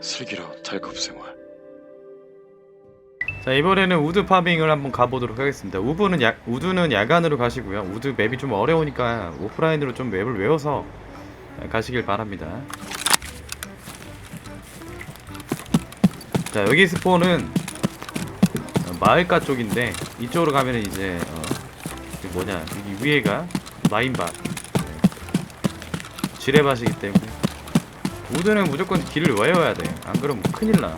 슬기로운 달급 생활. 자 이번에는 우드 파밍을 한번 가보도록 하겠습니다. 우드는, 야, 우드는 야간으로 가시고요. 우드 맵이 좀 어려우니까 오프라인으로 좀 맵을 외워서 가시길 바랍니다. 자 여기 스폰은 어, 마을가 쪽인데 이쪽으로 가면은 이제 어, 그 뭐냐 여기 위에가 마인밭. 네. 지뢰밭이기 때문에 우드는 무조건 길을 외워야 돼 안 그러면 큰일 나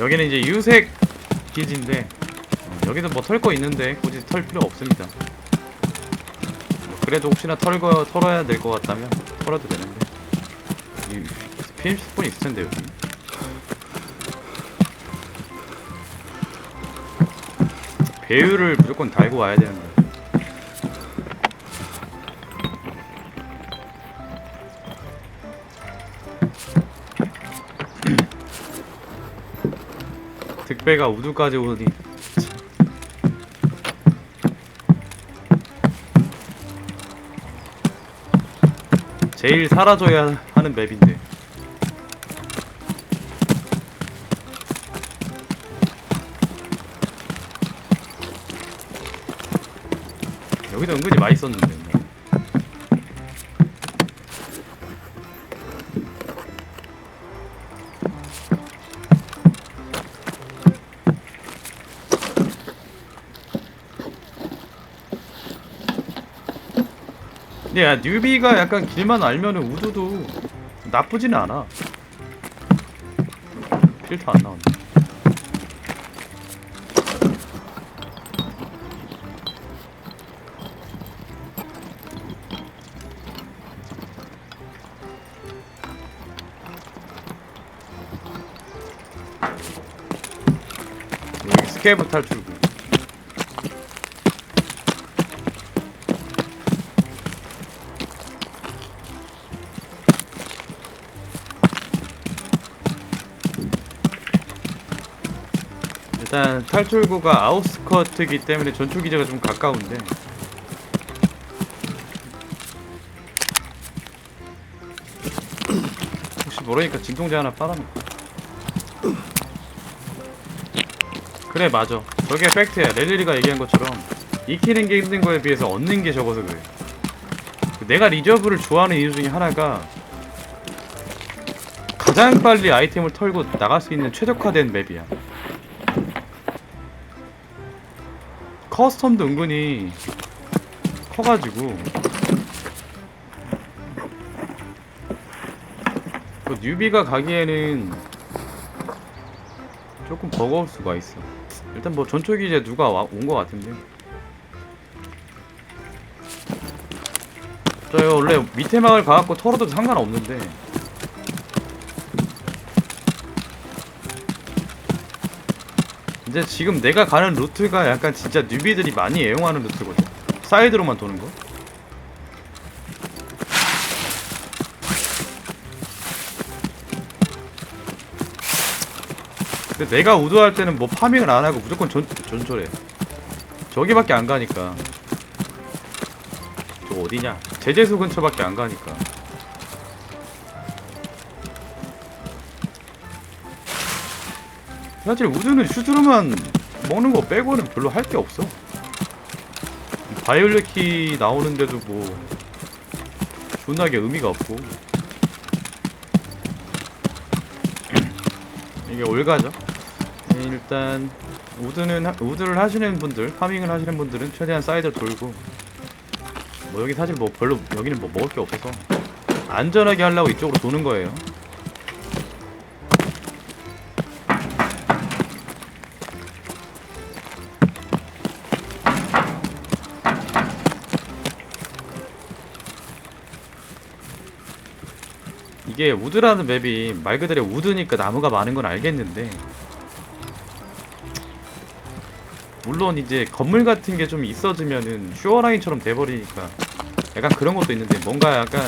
여기는 이제 유색 기지인데 어, 여기도 뭐 털 거 있는데 굳이 털 필요 없습니다. 뭐 그래도 혹시나 털거 털어야 될 것 같다면 털어도 되는데 이 PM 스폰이 있을 텐데 여기. 배율을 무조건 달고 와야 되는데. 득배가 우두까지 오니 제일 사라져야 하는 맵인데 여기도 은근히 많이 썼는데. 근데 야 뉴비가 약간 길만 알면은 우드도 나쁘지는 않아. 필터 안 나온다 케이브 탈출구 일단 탈출구가 아웃스커트이기 때문에 전투 기지가 좀 가까운데. 혹시 모르니까 진통제 하나 빨아놓고 그래 맞아. 저게 팩트야. 렐리리가 얘기한 것처럼 익히는 게 힘든 거에 비해서 얻는 게 적어서 그래. 내가 리저브를 좋아하는 이유 중에 하나가 가장 빨리 아이템을 털고 나갈 수 있는 최적화된 맵이야. 커스텀도 은근히 커가지고. 그 뉴비가 가기에는 조금 버거울 수가 있어 일단 뭐 전초기 이제 누가 온거 같은데 저 원래 밑에 마을 가갖고 털어도 상관없는데 이제 지금 내가 가는 루트가 약간 진짜 뉴비들이 많이 애용하는 루트거든. 사이드로만 도는 거. 근데 내가 우드할 때는 뭐 파밍을 안 하고 무조건 전, 전철해. 저기밖에 안 가니까. 저 어디냐? 제재소 근처밖에 안 가니까. 사실 우드는 슈즈루만 먹는 거 빼고는 별로 할 게 없어. 바이올렛 키 나오는데도 뭐 존나게 의미가 없고 이게 올가죠. 네, 일단 우드는 하- 우드를 하시는 분들, 파밍을 하시는 분들은 최대한 사이드 돌고 뭐 여기 사실 뭐 별로 여기는 뭐 먹을 게 없어서 안전하게 하려고 이쪽으로 도는 거예요. 이게 우드라는 맵이 말 그대로 우드니까 나무가 많은 건 알겠는데 물론 이제 건물 같은 게 좀 있어지면은 슈어라인처럼 돼버리니까 약간 그런 것도 있는데 뭔가 약간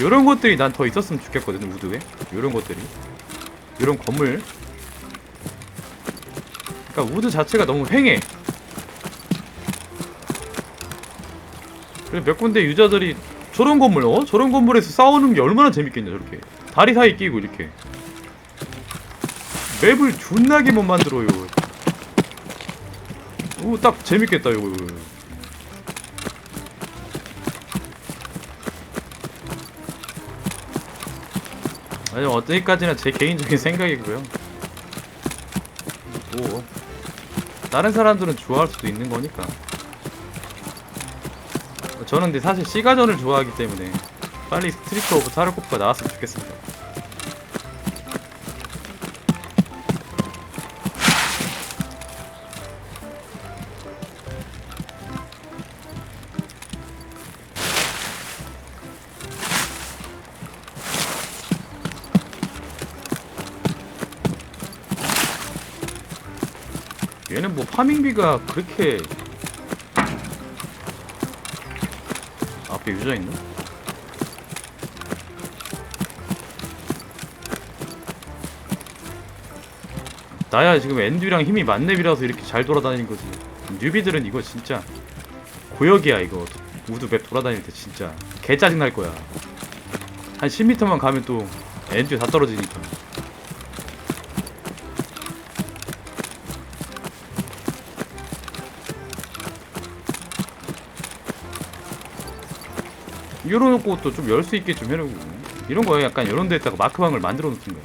요런 것들이 난 더 있었으면 좋겠거든 우드에 요런 것들이 요런 건물 그러니까 우드 자체가 너무 횡해. 그리고 몇 군데 유저들이 저런 건물, 어? 저런 건물에서 싸우는 게 얼마나 재밌겠냐, 저렇게. 다리 사이 끼고 이렇게. 맵을 존나게 못 만들어요. 오, 딱 재밌겠다, 이거. 이거. 아니, 어디까지나 제 개인적인 생각이고요. 뭐, 다른 사람들은 좋아할 수도 있는 거니까. 저는 근데 사실 시가전을 좋아하기 때문에 빨리 스트리트 오브 타르코프가 나왔으면 좋겠습니다. 얘는 뭐 파밍비가 그렇게 앞에 유저 있나? 나야 지금 엔듀랑 힘이 만렙이라서 이렇게 잘 돌아다니는 거지. 뉴비들은 이거 진짜 고역이야 이거. 우드 맵 돌아다닐 때 진짜 개 짜증 날 거야. 한 10m만 가면 또 엔듀 다 떨어지니까 열어놓고 또좀열 수 있게 좀 해놓고. 이런 거 약간 이런 데다가 마크방을 만들어 거야.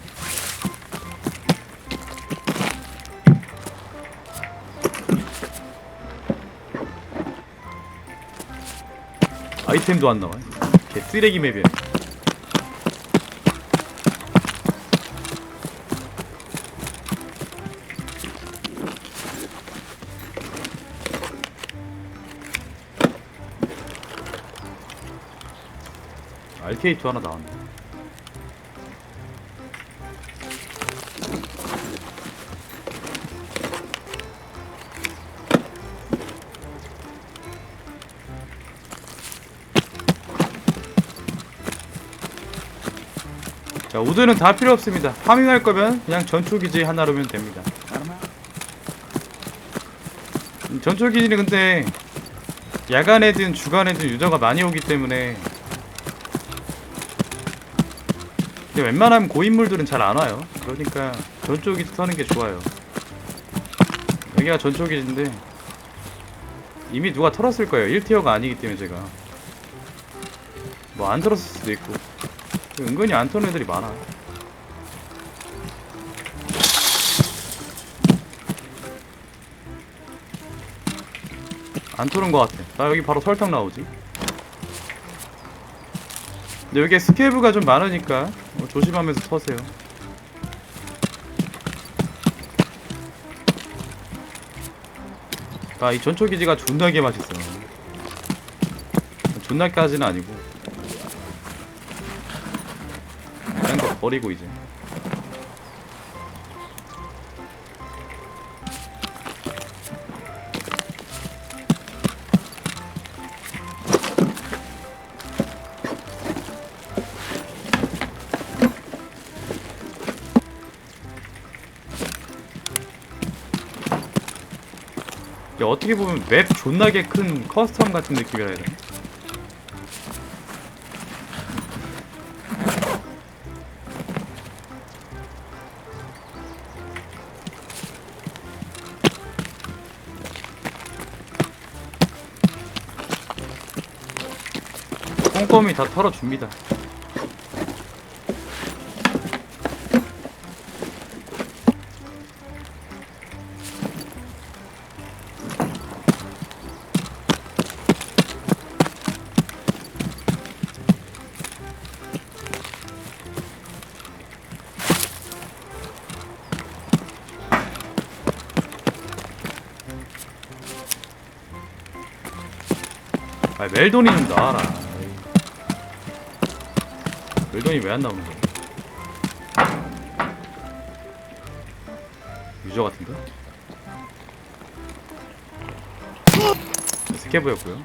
아이템도 안 나와. 개 쓰레기 맵이야 RK2 하나 나왔네. 자 우드는 다 필요 없습니다. 파밍할 거면 그냥 전초기지 하나로면 됩니다. 음, 전초기지는 근데 야간에든 주간에든 유저가 많이 오기 때문에 근데 웬만하면 고인물들은 잘 안 와요. 그러니까 전초기 타는 게 좋아요. 여기가 전초기인데 이미 누가 털었을 거예요. 1티어가 아니기 때문에 제가 뭐 안 털었을 수도 있고 은근히 안 터는 애들이 많아. 안 털은 것 같아. 나 여기 바로 설탕 나오지. 근데 여기에 스케이브가 좀 많으니까 뭐 조심하면서 터세요. 아, 이 전초 기지가 존나게 맛있어. 존나까지는 아니고. 그냥 거 버리고 이제. 어떻게 보면 맵 존나게 큰 커스텀 같은 느낌이라 해야 되나? 꼼꼼히 다 털어줍니다. 아 멜돈이 좀 나와라. 멜돈이 왜 안 나오는 거야? 유저 같은데? 스케브였고요.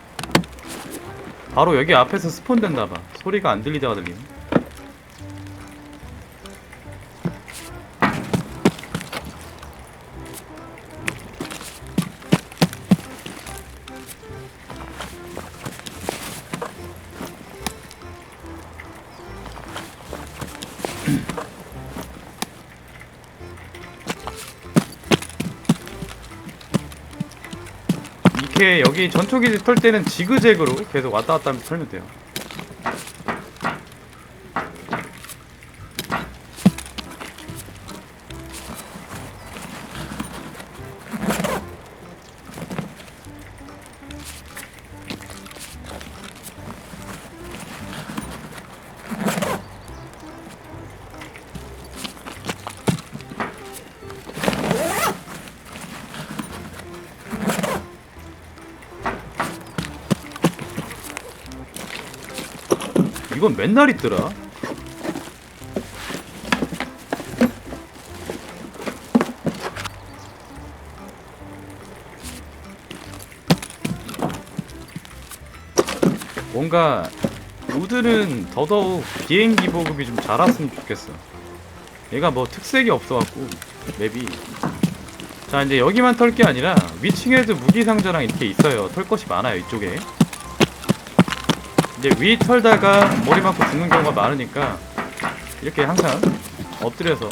바로 여기 앞에서 스폰 된다봐. 소리가 안 들리다가 들리네. 이렇게 여기 전초기 털 때는 지그재그로 계속 왔다 갔다 하면서 털면 돼요. 이건 맨날 있더라. 뭔가 우드는 더더욱 비행기 보급이 좀 자랐으면 좋겠어. 얘가 뭐 특색이 없어갖고 맵이. 자 이제 여기만 털 게 아니라 위층에도 무기 상자랑 이렇게 있어요. 털 것이 많아요 이쪽에. 이제 위 털다가 머리 맞고 죽는 경우가 많으니까 이렇게 항상 엎드려서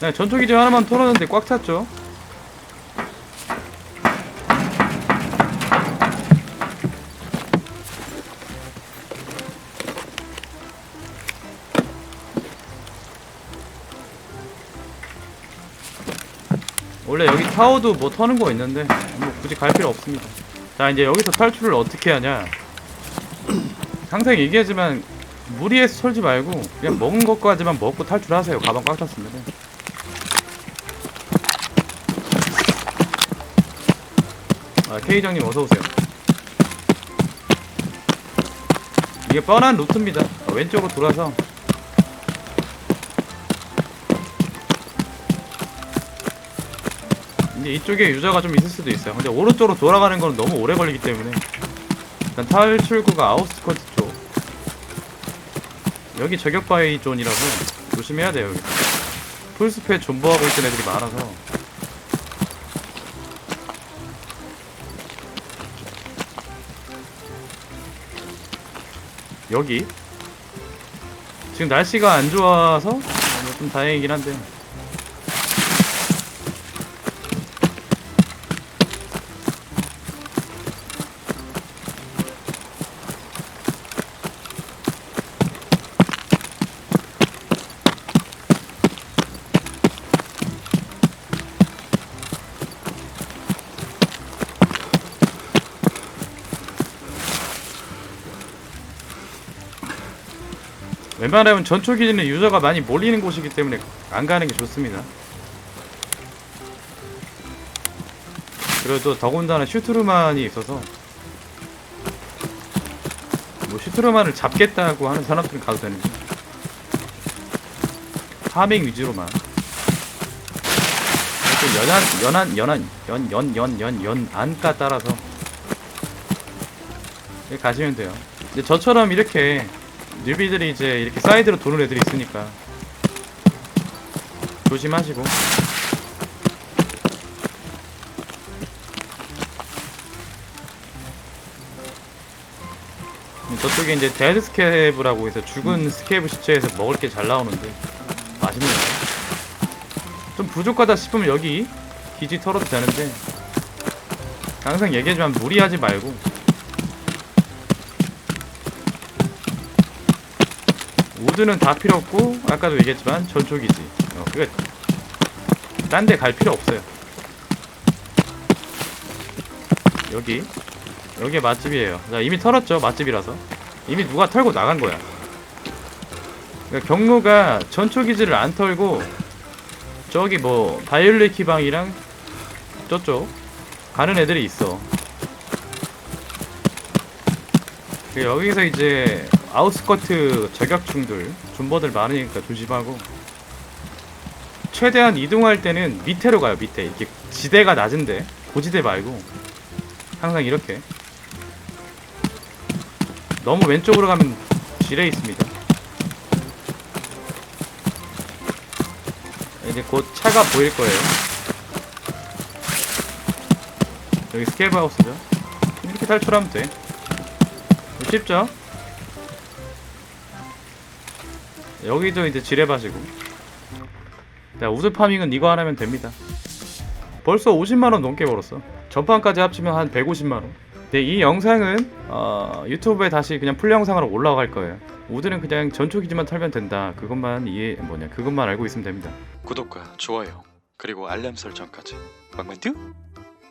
네, 전초기지 하나만 털었는데 꽉 찼죠. 원래 여기 타워도 뭐 터는 거 있는데 뭐 굳이 갈 필요 없습니다. 자 이제 여기서 탈출을 어떻게 하냐? 항상 얘기하지만 무리해서 털지 말고 그냥 먹은 것까지만 먹고 탈출하세요. 가방 꽉 찼으면. 아 K장님 어서 오세요. 이게 뻔한 루트입니다. 어, 왼쪽으로 돌아서 이제 이쪽에 유저가 좀 있을 수도 있어요. 근데 오른쪽으로 돌아가는 건 너무 오래 걸리기 때문에 일단 탈 출구가 아웃스커트 쪽 여기 저격 바위 존이라고 조심해야 돼요. 여기. 풀스페 존버하고 있던 애들이 많아서 여기 지금 날씨가 안 좋아서 뭐좀 다행이긴 한데 웬만하면 전초 기지는 유저가 많이 몰리는 곳이기 때문에 안 가는 게 좋습니다. 또 더군다나 슈트루만이 있어서 뭐 슈트루만을 잡겠다고 하는 사람들은 가도 되는데 파밍 위주로만 연한 연한 연한 연 연 연 연 연 안가 따라서 가시면 돼요. 근데 저처럼 이렇게 뉴비들이 이제 이렇게 사이드로 도는 애들이 있으니까 조심하시고. 저쪽에 이제 데드 스케브라고 해서 죽은 스케브 시체에서 먹을 게 잘 나오는데 맛있네요. 좀 부족하다 싶으면 여기 기지 털어도 되는데 항상 얘기하지만 무리하지 말고 우드는 다 필요 없고 아까도 얘기했지만 전초기지. 어, 그니까 딴데 갈 필요 없어요. 여기. 여기 맛집이에요. 자 이미 털었죠 맛집이라서. 이미 누가 털고 나간 거야. 그러니까 경로가 전초기지를 안 털고 저기 뭐 바이올렛 기방이랑 저쪽 가는 애들이 있어. 그 여기서 이제 아웃스커트 저격충들 존버들 많으니까 조심하고. 최대한 이동할 때는 밑으로 가요 밑에. 이렇게 지대가 낮은데 고지대 말고. 항상 이렇게. 너무 왼쪽으로 가면 지뢰 있습니다. 이제 곧 차가 보일 거예요. 여기 스케이브 하우스죠? 이렇게 탈출하면 돼. 쉽죠? 여기도 이제 지뢰밭이고. 자 우드 파밍은 이거 하나면 됩니다. 벌써 50만원 넘게 벌었어. 전판까지 합치면 한 150만원. 네, 이 영상은 어, 유튜브에 다시 그냥 풀 영상으로 올라갈 거예요. 우드는 그냥 전초기지만 털면 된다. 그것만 이해 뭐냐 그것만 알고 있으면 됩니다. 구독과 좋아요 그리고 알람 설정까지. 광멘트